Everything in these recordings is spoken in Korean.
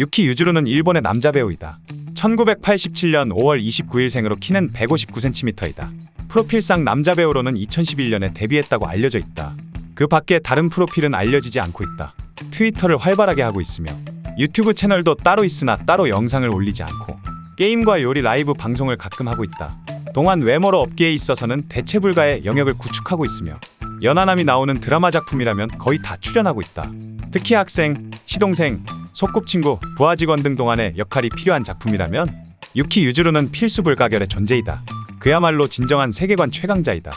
유키 유주로는 일본의 남자 배우이다. 1987년 5월 29일 생으로 키는 159cm이다. 프로필상 남자 배우로는 2011년에 데뷔했다고 알려져 있다. 그 밖에 다른 프로필은 알려지지 않고 있다. 트위터를 활발하게 하고 있으며 유튜브 채널도 따로 있으나 따로 영상을 올리지 않고 게임과 요리 라이브 방송을 가끔 하고 있다. 동안 외모로 업계에 있어서는 대체 불가의 영역을 구축하고 있으며 연하남이 나오는 드라마 작품이라면 거의 다 출연하고 있다. 특히 학생, 시동생, 소꿉친구, 부하 직원 등 동안의 역할이 필요한 작품이라면 유키 유주로는 필수 불가결의 존재이다. 그야말로 진정한 세계관 최강자이다.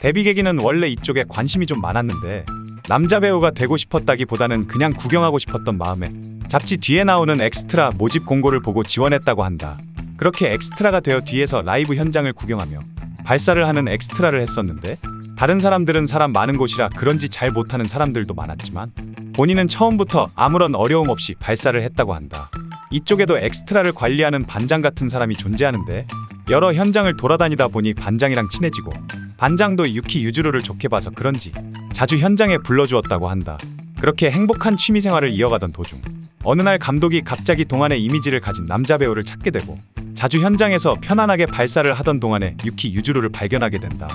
데뷔 계기는 원래 이쪽에 관심이 좀 많았는데 남자 배우가 되고 싶었다기보다는 그냥 구경하고 싶었던 마음에 잡지 뒤에 나오는 엑스트라 모집 공고를 보고 지원했다고 한다. 그렇게 엑스트라가 되어 뒤에서 라이브 현장을 구경하며 발사를 하는 엑스트라를 했었는데 다른 사람들은 사람 많은 곳이라 그런지 잘 못하는 사람들도 많았지만 본인은 처음부터 아무런 어려움 없이 발사를 했다고 한다. 이쪽에도 엑스트라를 관리하는 반장 같은 사람이 존재하는데 여러 현장을 돌아다니다 보니 반장이랑 친해지고 반장도 유키 유주로를 좋게 봐서 그런지 자주 현장에 불러주었다고 한다. 그렇게 행복한 취미 생활을 이어가던 도중 어느 날 감독이 갑자기 동안의 이미지를 가진 남자 배우를 찾게 되고 자주 현장에서 편안하게 발사를 하던 동안에 유키 유주로를 발견하게 된다.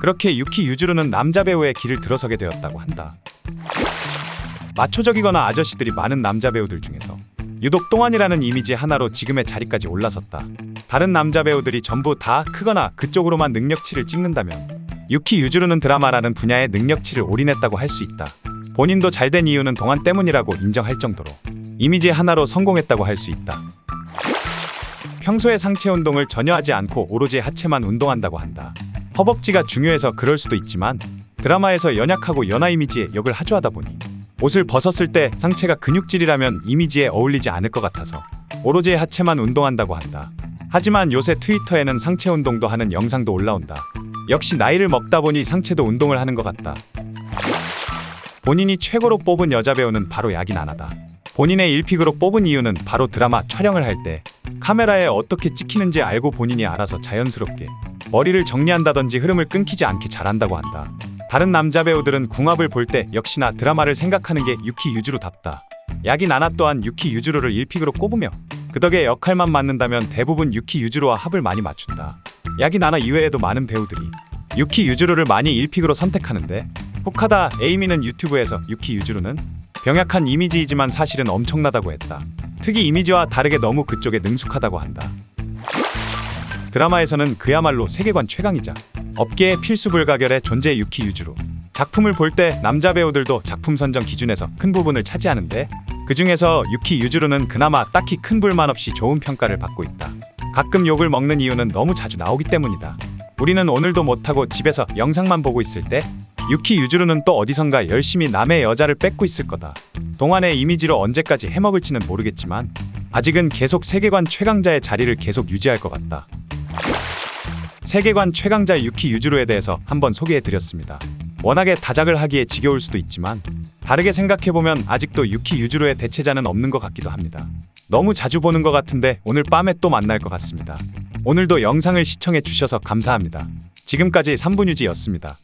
그렇게 유키 유주로는 남자 배우의 길을 들어서게 되었다고 한다. 마초적이거나 아저씨들이 많은 남자 배우들 중에서 유독 똥안이라는 이미지 하나로 지금의 자리까지 올라섰다. 다른 남자 배우들이 전부 다 크거나 그쪽으로만 능력치를 찍는다면 유키 유주로는 드라마라는 분야의 능력치를 올인했다고 할 수 있다. 본인도 잘 된 이유는 동안 때문이라고 인정할 정도로 이미지 하나로 성공했다고 할 수 있다. 평소에 상체 운동을 전혀 하지 않고 오로지 하체만 운동한다고 한다. 허벅지가 중요해서 그럴 수도 있지만 드라마에서 연약하고 연하 이미지에 역을 하주하다 보니 옷을 벗었을 때 상체가 근육질이라면 이미지에 어울리지 않을 것 같아서 오로지 하체만 운동한다고 한다. 하지만 요새 트위터에는 상체 운동도 하는 영상도 올라온다. 역시 나이를 먹다 보니 상체도 운동을 하는 것 같다. 본인이 최고로 뽑은 여자 배우는 바로 야긴 아나다. 본인의 일픽으로 뽑은 이유는 바로 드라마 촬영을 할 때 카메라에 어떻게 찍히는지 알고 본인이 알아서 자연스럽게 머리를 정리한다든지 흐름을 끊기지 않게 잘한다고 한다. 다른 남자 배우들은 궁합을 볼 때 역시나 드라마를 생각하는 게 유키 유주로답다. 야긴 아나 또한 유키 유주로를 일픽으로 꼽으며 그 덕에 역할만 맞는다면 대부분 유키 유주로와 합을 많이 맞춘다. 야긴 아나 이외에도 많은 배우들이 유키 유주로를 많이 일픽으로 선택하는데 후카다 에이미는 유튜브에서 유키 유주로는 병약한 이미지이지만 사실은 엄청나다고 했다. 특히 이미지와 다르게 너무 그쪽에 능숙하다고 한다. 드라마에서는 그야말로 세계관 최강이자 업계의 필수 불가결의 존재 유키 유주로 작품을 볼 때 남자 배우들도 작품 선정 기준에서 큰 부분을 차지하는데 그 중에서 유키 유주로는 그나마 딱히 큰 불만 없이 좋은 평가를 받고 있다. 가끔 욕을 먹는 이유는 너무 자주 나오기 때문이다. 우리는 오늘도 못하고 집에서 영상만 보고 있을 때 유키 유주로는 또 어디선가 열심히 남의 여자를 뺏고 있을 거다. 동안의 이미지로 언제까지 해먹을지는 모르겠지만 아직은 계속 세계관 최강자의 자리를 계속 유지할 것 같다. 세계관 최강자 유키 유주로에 대해서 한번 소개해 드렸습니다. 워낙에 다작을 하기에 지겨울 수도 있지만 다르게 생각해 보면 아직도 유키 유주로의 대체자는 없는 것 같기도 합니다. 너무 자주 보는 것 같은데 오늘 밤에 또 만날 것 같습니다. 오늘도 영상을 시청해 주셔서 감사합니다. 지금까지 3분 유지였습니다.